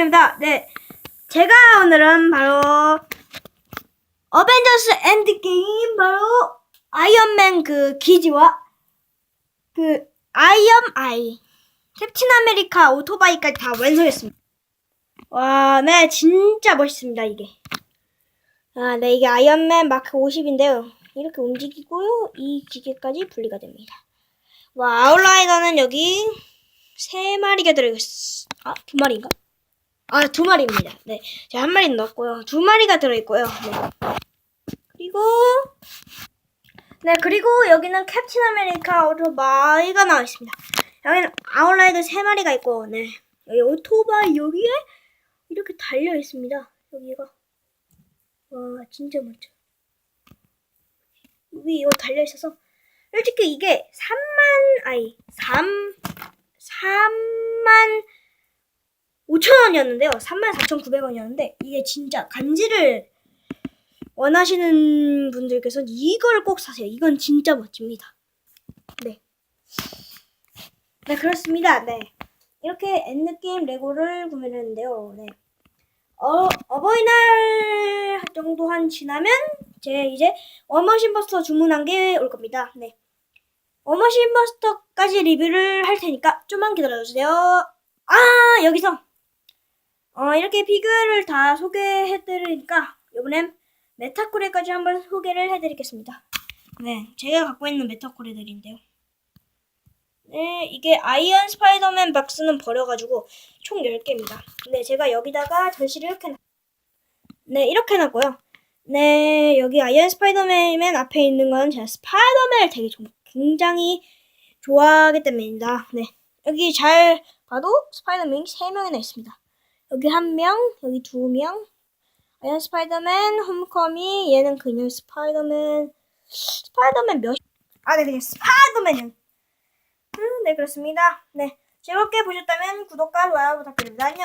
입니다. 네. 제가 오늘은 바로 어벤져스 엔드게임 바로 아이언맨 그 기지와 그 아이언 아이 캡틴 아메리카 오토바이까지 다 완성했습니다. 와, 네, 진짜 멋있습니다, 이게. 아, 네, 이게 아이언맨 마크 50인데요. 이렇게 움직이고요. 이 기계까지 분리가 됩니다. 와, 아웃라이더는 여기 세 마리가 들어있어. 아, 두 마리인가? 아, 두 마리입니다. 네. 제가 한 마리 넣었고요. 두 마리가 들어있고요. 네. 그리고, 네, 그리고 여기는 캡틴 아메리카 오토바이가 나와 있습니다. 여기는 아웃라이더 세 마리가 있고, 네. 여기 오토바이 여기에 이렇게 달려 있습니다. 여기가. 와, 진짜 멋져. 여기 이거 달려 있어서, 솔직히 이게 3만, 아니, 3, 3만 5천원이었는데요. 34,900원이었는데 이게 진짜 간지를 원하시는 분들께서는 이걸 꼭 사세요. 이건 진짜 멋집니다. 네. 네, 그렇습니다. 네. 이렇게 엔드게임 레고를 구매를 했는데요. 네. 어, 어버이날 정도 한 지나면 제 이제 워머신 버스터 주문한 게 올 겁니다. 네. 워머신 버스터까지 리뷰를 할 테니까 좀만 기다려주세요. 아, 여기서 어, 이렇게 피규어를 다 소개해드리니까 이번엔 메타코레까지 한번 소개를 해드리겠습니다. 네, 제가 갖고 있는 메타코레들인데요. 네, 이게 아이언 스파이더맨 박스는 버려가지고 총 10개입니다. 네, 제가 여기다가 전시를 이렇게 놔- 네, 이렇게 놨고요. 네, 여기 아이언 스파이더맨 앞에 있는 건 제가 스파이더맨을 되게 좀 굉장히 좋아하기 때문입니다. 네, 여기 잘 봐도 스파이더맨이 3명이나 있습니다. 여기 한 명, 여기 두 명. 아이언 스파이더맨, 홈커미, 얘는 그냥 스파이더맨, 스파이더맨 몇, 아, 네, 그냥 스파이더맨은. 음, 네, 그렇습니다. 네. 즐겁게 보셨다면 구독과 좋아요 부탁드립니다. 안녕.